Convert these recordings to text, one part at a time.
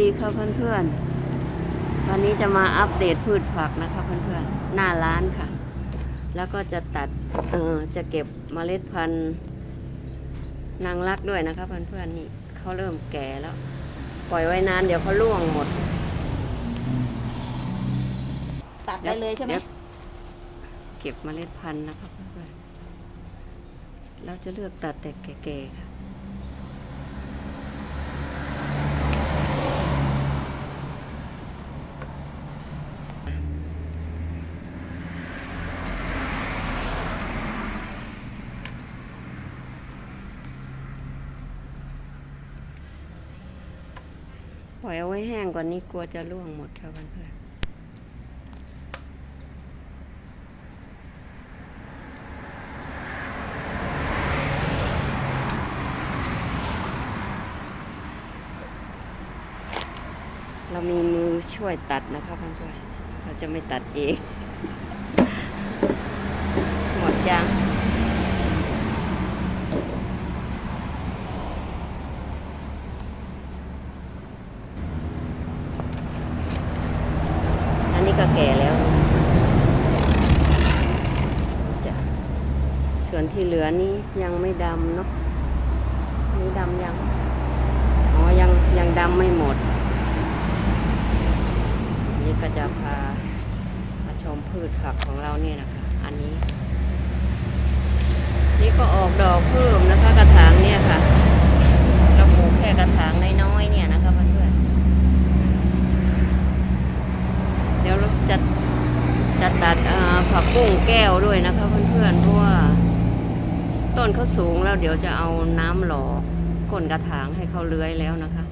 ดีครับเพื่อนๆ วันนี้จะมาอัปเดตพืชผักนะครับเพื่อนๆ หน้าร้านค่ะ แล้วก็จะตัดเออจะเก็บเมล็ดพันธุ์นางรักด้วยนะครับเพื่อนๆนี่เขาเริ่มแก่แล้ว ปล่อยไว้นานเดี๋ยวเขาร่วงหมด ตัดได้เลยใช่ไหมดี๋วเก็บเมล็ดพันธุ์นะครับเพื่อนๆ เราจะเลือกตัดแต่แก่ๆค่ะ ปล่อยเอาไว้แห้งกว่านี้กลัวจะร่วงหมดครับเพื่อนเรามีมือช่วยตัดนะครับเพื่อนๆเราจะไม่ตัดเอง หมดยัง อันนี้ก็แก่แล้วจะ ส่วนที่เหลือนี้ยังไม่ดำเนาะนนี้ดำยัง อ๋อ ยังยังดำไม่หมดนนี้ก็จะพามาชมพืชผักของเราเนี่ยนะคะ อันนี้ นี่ก็ออกดอกเพิ่มนะคะกระถางเนี่ยค่ะ เราปลูกแค่กระถางน้อยๆเนี่ยนะคะเพื่อนๆเดี๋ยวเราจะจะตัดผักบุ้งแก้วด้วยนะคะเพื่อนๆเพราะว่า ต้นเขาสูงแล้วเดี๋ยวจะเอาน้ำหล่อก้นกระถางให้เขาเลื้อยแล้วนะคะ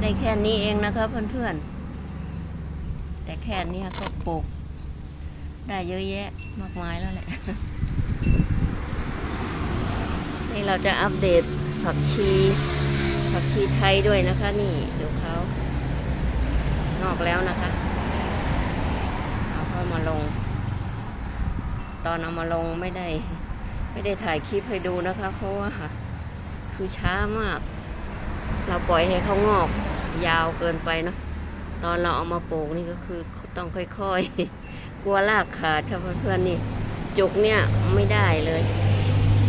ได้แค่นี้เองนะคะเพื่อนๆ แต่แค่นี้ก็ปลูก ได้เยอะแยะมากมายแล้วแหละ นี่เราจะอัปเดตผักชีผักชีไทยด้วยนะคะ นี่ดูเขานอกแล้วนะคะ เอาเข้ามาลง ตอนเอามาลงไม่ได้ ไม่ได้ถ่ายคลิปให้ดูนะคะ เพราะว่าคือช้ามาก เราปล่อยให้เขางอกยาวเกินไปเนาะตอนเราเอามาปลูกนี่ก็คือต้องค่อยๆ กลัวรากขาดค่ะเพื่อนๆนี่ จุกเนี่ยไม่ได้เลย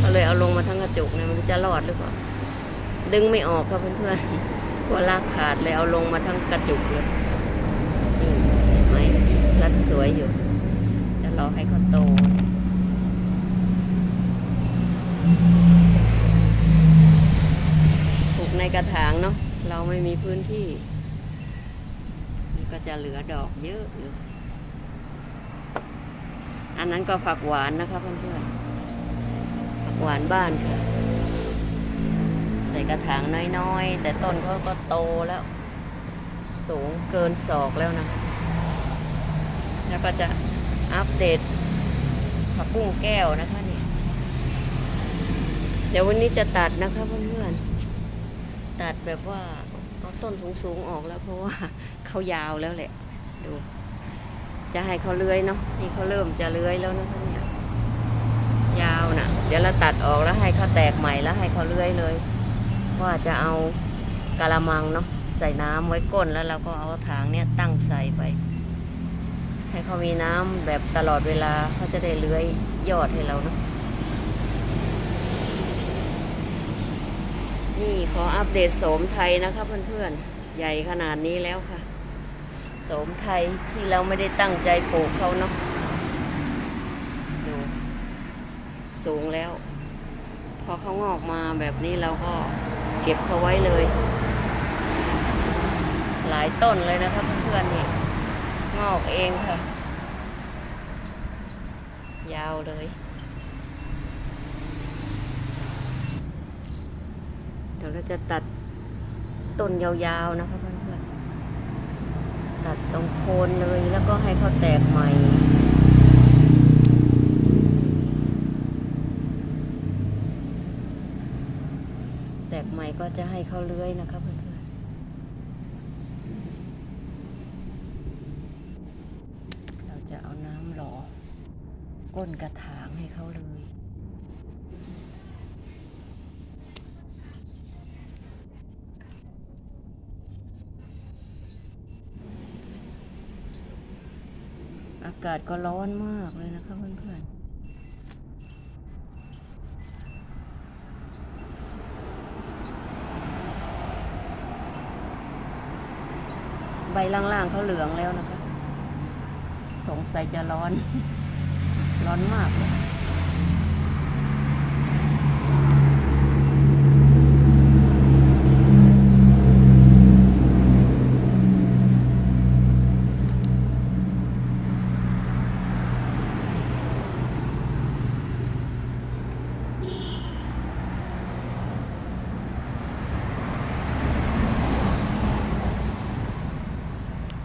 ก็เลยเอาลงมาทั้งกระจุกเนี่ยมันจะรอดหรือเปล่าดึงไม่ออกครับเพื่อนๆกลัวลากขาดเลยเอาลงมาทั้งกระจุกเลยนี่เห็นไหมรัดสวยอยู่ รอให้เขาโตปลูกในกระถางเนาะเราไม่มีพื้นที่ นี่ก็จะเหลือดอกเยอะอยู่อันนั้นก็ผักหวานนะคะเพื่อนๆผักหวานบ้านค่ะ ใส่กระถางน้อยๆ แต่ต้นเขาก็โตแล้ว สูงเกินศอกแล้วนะคะแล้วก็จะ อัปเดตผักบุ้งแก้วนะคะนี่เดี๋ยววันนี้จะตัดนะคะเพื่อนๆตัดแบบว่าเอาต้นสูงๆออกแล้วเพราะว่าเขายาวแล้วแหละ ดู จะให้เขาเลื้อยเนาะนี่เขาเริ่มจะเลื้อยแล้วนะคะเนี่ยยาวนะเดี๋ยวเราตัดออกแล้วให้เขาแตกใหม่แล้วให้เขาเลื้อยเลย ว่าจะเอากะละมังเนาะใส่น้ำไว้ก้นแล้วเราก็เอาถางเนี่ยตั้งใส่ไป ให้เขามีน้ำแบบตลอดเวลาเขาจะได้เลื้อยยอดให้เรานะนี่ขออัปเดตโสมไทยนะคะเพื่อนๆ ใหญ่ขนาดนี้แล้วค่ะ โสมไทยที่เราไม่ได้ตั้งใจปลูกเขาเนาะดูสูงแล้ว พอเขางอกมาแบบนี้เราก็เก็บเขาไว้เลย หลายต้นเลยนะคะเพื่อนๆนี่ งอกเองค่ะ ยาวเลย เดี๋ยวเราจะตัดต้นยาวๆนะคะเพื่อนๆ ตัดตรงโคนเลยแล้วก็ให้เขาแตกใหม่แตกใหม่ก็จะให้เขาเลื้อยนะคะ ก้นกระถางให้เขาเลย อากาศก็ร้อนมากเลยนะคะเพื่อนๆใบล่างๆเขาเหลืองแล้วนะคะ สงสัยจะร้อน ร้อนมากเลย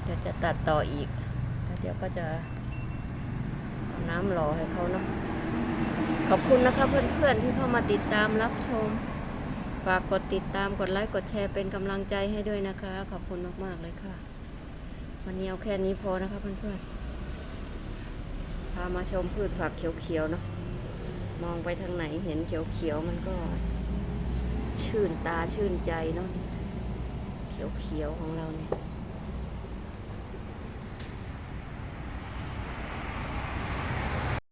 เดี๋ยวจะตัดต่ออีกแล้วเดี๋ยวก็จะ น้ำรอให้เขาเนาะขอบคุณนะคะเพื่อนๆที่เข้ามาติดตามรับชม ฝากกดติดตามกดไลค์กดแชร์เป็นกำลังใจให้ด้วยนะคะ ขอบคุณมากๆเลยค่ะ วันนี้เอาแค่นี้พอนะคะเพื่อนๆพามาชมพืชผักเขียวๆเนาะมองไปทางไหนเห็นเขียวๆมันก็ ชื่นตาชื่นใจเนาะเขียวๆของเราเนี่ย